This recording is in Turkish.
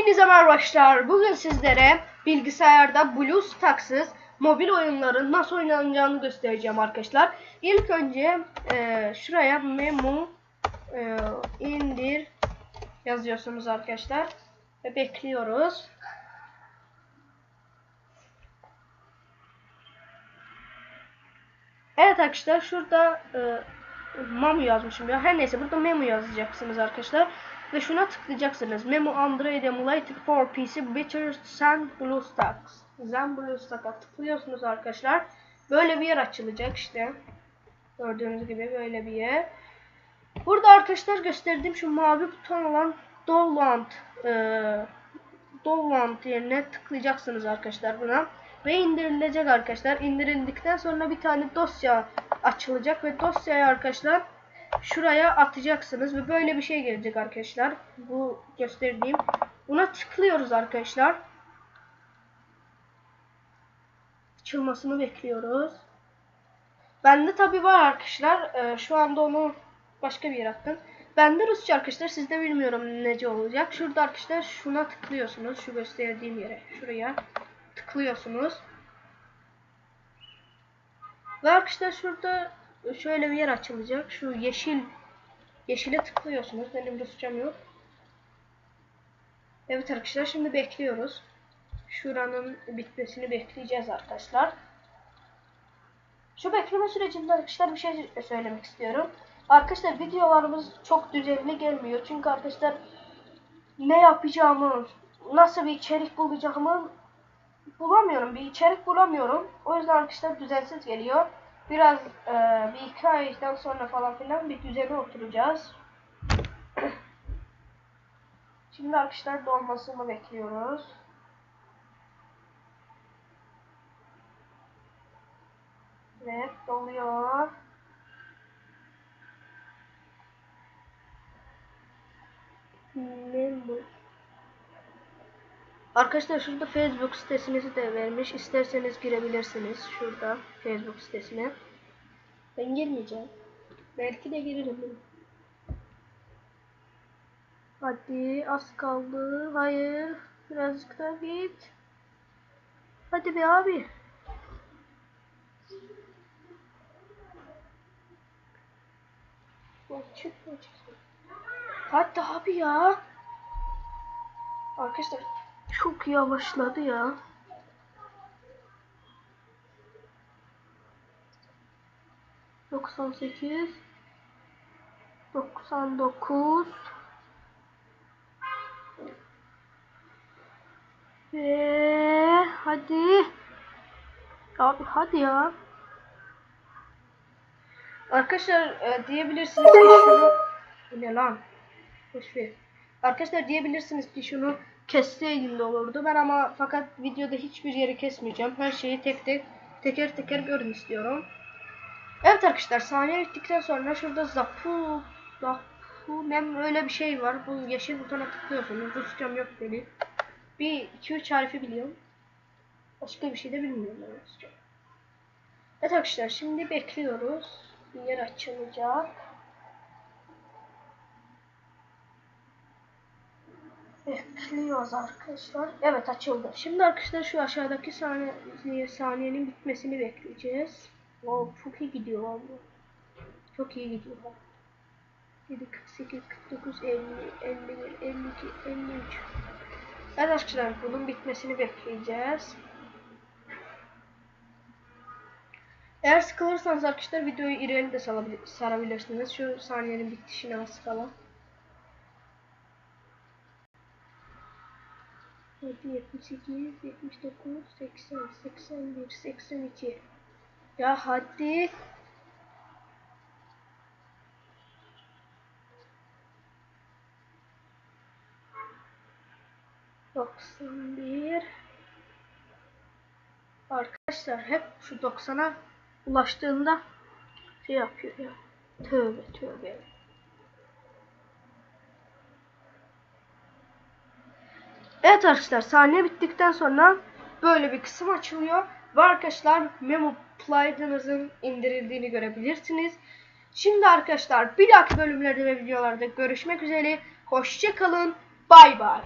Hepinize merhaba arkadaşlar. Bugün sizlere bilgisayarda BlueStacks'ız mobil oyunların nasıl oynanacağını göstereceğim arkadaşlar. İlk önce e, şuraya memo e, indir yazıyorsunuz arkadaşlar. Ve bekliyoruz. Evet arkadaşlar şurada e, memo yazmışım ya. Her neyse burada memo yazacaksınız arkadaşlar. Ve şuna tıklayacaksınız. Memo Android Emulated for PC Better Zen BlueStacks. Zen BlueStacks'a tıklıyorsunuz arkadaşlar. Böyle bir yer açılacak işte. Gördüğünüz gibi böyle bir yer. Burada arkadaşlar gösterdiğim şu mavi buton olan Download e, Download yerine tıklayacaksınız arkadaşlar buna. Ve indirilecek arkadaşlar. İndirildikten sonra bir tane dosya açılacak ve dosyayı arkadaşlar şuraya atacaksınız ve böyle bir şey gelecek arkadaşlar. Bu gösterdiğim. Buna tıklıyoruz arkadaşlar. Açılmasını bekliyoruz. Bende tabi var arkadaşlar. Ee, şu anda onu başka bir yere attım. Bende Rusça arkadaşlar. Sizde bilmiyorum nece olacak. Şurada arkadaşlar şuna tıklıyorsunuz. Şu gösterdiğim yere. Şuraya tıklıyorsunuz. Ve arkadaşlar şurada şöyle bir yer açılacak. Şu yeşil yeşile tıklıyorsunuz. Benim Rusçam yok. Evet arkadaşlar şimdi bekliyoruz. Şuranın bitmesini bekleyeceğiz arkadaşlar. Şu bekleme sürecinde arkadaşlar bir şey söylemek istiyorum. Arkadaşlar videolarımız çok düzenli gelmiyor. Çünkü arkadaşlar ne yapacağımı, nasıl bir içerik bulacağımı bulamıyorum. Bir içerik bulamıyorum. O yüzden arkadaşlar düzensiz geliyor. Biraz e, bir iki aydan sonra falan filan bir düzene oturacağız. Şimdi arkadaşlar dolmasını bekliyoruz. Evet doluyor. Memo. Arkadaşlar şurada Facebook sitesimizi de vermiş. İsterseniz girebilirsiniz şurada Facebook sitesine. Ben girmeyeceğim. Belki de girerim. Hadi az kaldı. Hayır. Birazcık daha git. Hadi be abi. Çıkma çıkma. Hadi abi ya. Arkadaşlar çok yavaşladı ya. Doksan sekiz, doksan dokuz ve hadi abi hadi ya. Arkadaşlar e, diyebilirsiniz ki şunu ne lan? Boşver. Arkadaşlar diyebilirsiniz ki şunu kesseydim de olurdu. Ben ama fakat videoda hiçbir yeri kesmeyeceğim. Her şeyi tek tek teker teker görün istiyorum. Evet arkadaşlar saniye bittikten sonra şurada zapu zapu nem öyle bir şey var. Bu yeşil butona tıklıyorsunuz. Rusçam yok benim. Bir iki üç harfi biliyorum. Başka bir şey de bilmiyorum ben Rusça. Evet arkadaşlar şimdi bekliyoruz. Bir yer açılacak. Bekliyoruz arkadaşlar. Evet açıldı. Şimdi arkadaşlar şu aşağıdaki saniye, saniyenin bitmesini bekleyeceğiz. Wow, çok iyi gidiyor valla. Çok iyi gidiyor. 7, 48, 49, 50, 51, 52, 53. Evet arkadaşlar bunun bitmesini bekleyeceğiz. Eğer sıkılırsanız arkadaşlar videoyu ileri de sarabilirsiniz. Şu saniyenin bitişine az kala. 78, 79, 80, 81, 82. Ya hadi. Doksan bir. Arkadaşlar hep şu 90'a ulaştığında şey yapıyor ya. Tövbe tövbe. Evet arkadaşlar saniye bittikten sonra böyle bir kısım açılıyor. Ve arkadaşlar Memo Play'ınızın indirildiğini görebilirsiniz. Şimdi arkadaşlar bir dahaki bölümlerde ve videolarda görüşmek üzere. Hoşçakalın. Bay bay.